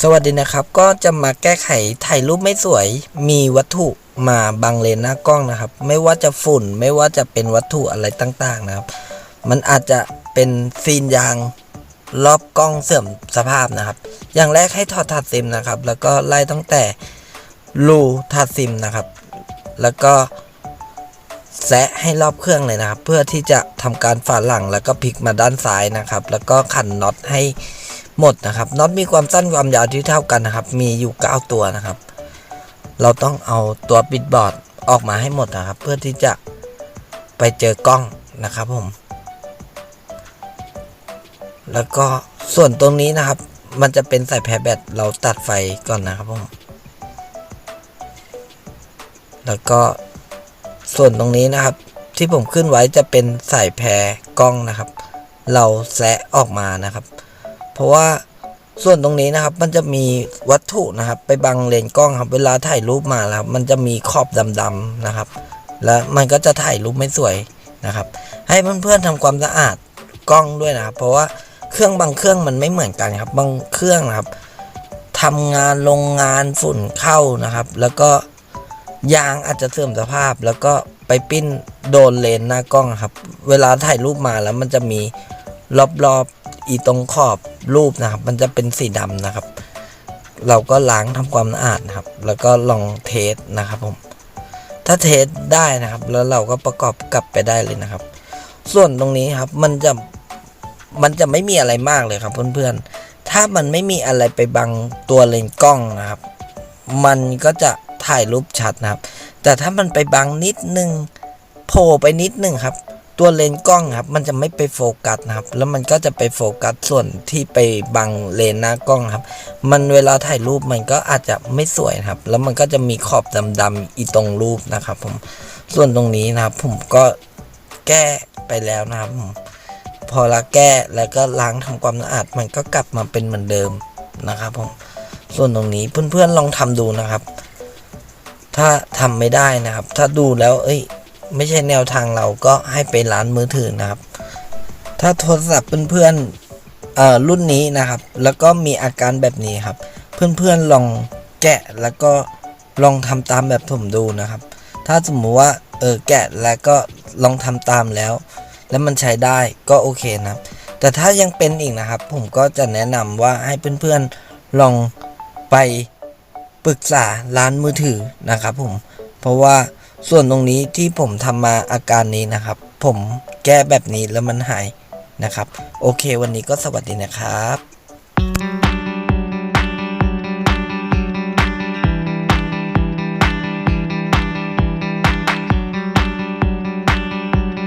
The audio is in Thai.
สวัสดีนะครับ ก็จะมาแก้ไขถ่ายรูปไม่สวย มีวัตถุมาบังเลนหน้ากล้องนะครับ ไม่ว่าจะฝุ่นไม่ว่าจะเป็นวัตถุอะไรต่างๆนะครับ มันอาจจะเป็นซีนยางรอบกล้องเสื่อมสภาพนะครับ อย่างแรกให้ถอดถาดซิมนะครับ แล้วก็ไล่ตั้งแต่รูถาดซิมนะครับ แล้วก็แซะให้รอบเครื่องเลยนะครับ เพื่อที่จะทำการฝาหลังแล้วก็พลิกมาด้านซ้ายนะครับ แล้วก็ขันน็อตให้ หมดนะครับน็อตมีความสั้นความยาวที่เท่ากันนะครับ มีอยู่ 9 ตัวนะครับ เราต้องเอาตัวปิดบอร์ดออกมาให้หมดนะครับ เพื่อที่จะไปเจอกล้องนะครับผม แล้วก็ส่วนตรงนี้นะครับ มันจะเป็นสายแพรแบตเราตัดไฟก่อนนะครับผม แล้วก็ส่วนตรงนี้นะครับ ที่ผมขึ้นไว้จะเป็นสายแพรกล้องนะครับ เราแซะออกมานะครับ เพราะว่าส่วนตรงนี้นะครับมันจะมีวัตถุนะครับ ไปบังเลนกล้องครับ เวลาถ่ายรูปมาแล้ว มันจะมีขอบดำๆนะครับ แล้วมันก็จะถ่ายรูปไม่สวยนะครับ ให้เพื่อนๆทำความสะอาดกล้องด้วยนะครับ เพราะว่าเครื่องบางเครื่องมันไม่เหมือนกันครับ บางเครื่องนะครับทำงานโรงงานฝุ่นเข้านะครับ แล้วก็ยางอาจจะเสื่อมสภาพ แล้วก็ไปปิ้นโดนเลนหน้ากล้องครับ เวลาถ่ายรูปมาแล้วมันจะมีรอบๆ อีตรงขอบรูปนะครับ มันจะเป็นสีดำนะครับ เราก็ล้างทำความสะอาดนะครับ แล้วก็ลองเทสนะครับผม ถ้าเทสได้นะครับ แล้วเราก็ประกอบกลับไปได้เลยนะครับ ส่วนตรงนี้ครับมันจะมันจะไม่มีอะไรมากเลยครับเพื่อนๆ ถ้ามันไม่มีอะไรไปบังตัวเลนส์กล้องนะครับ มันก็จะถ่ายรูปชัดนะครับ แต่ถ้ามันไปบังนิดนึงโผล่ไปนิดนึงครับ ตัวเลนส์กล้องครับ มันจะไม่ไปโฟกัสนะครับ แล้วมันก็จะไปโฟกัสส่วนที่ไปบังเลนหน้ากล้องครับ มันเวลาถ่ายรูปมันก็อาจจะไม่สวยครับ แล้วมันก็จะมีขอบดำๆอีตรงรูปนะครับ ผมส่วนตรงนี้นะครับ ผมก็แก้ไปแล้วนะครับผมพอละแก้แล้วก็ล้างทำความสะอาดมันก็กลับมาเป็นเหมือนเดิมนะครับ ผมส่วนตรงนี้เพื่อนๆลองทำดูนะครับ ถ้าทำไม่ได้นะครับ ถ้าดูแล้ว เอ้ย ไม่ใช่แนวทางเราก็ให้ไปร้านมือถือนะครับ ถ้าโทรศัพท์เพื่อนๆเอ่อรุ่นนี้นะครับ แล้วก็มีอาการแบบนี้ครับ เพื่อนๆลองแกะแล้วก็ลองทำตามแบบผมดูนะครับ ถ้าสมมุติว่าเออแกะแล้วก็ลองทำตามแล้ว แล้วมันใช้ได้ก็โอเคนะครับ แต่ถ้ายังเป็นอีกนะครับ ผมก็จะแนะนำว่าให้เพื่อนๆลองไปปรึกษาร้านมือถือนะครับผมเพราะว่า ส่วนตรงนี้ที่ผมทำมาอาการนี้นะครับ ผมแก้แบบนี้แล้วมันหายนะครับ โอเควันนี้ก็สวัสดีนะครับ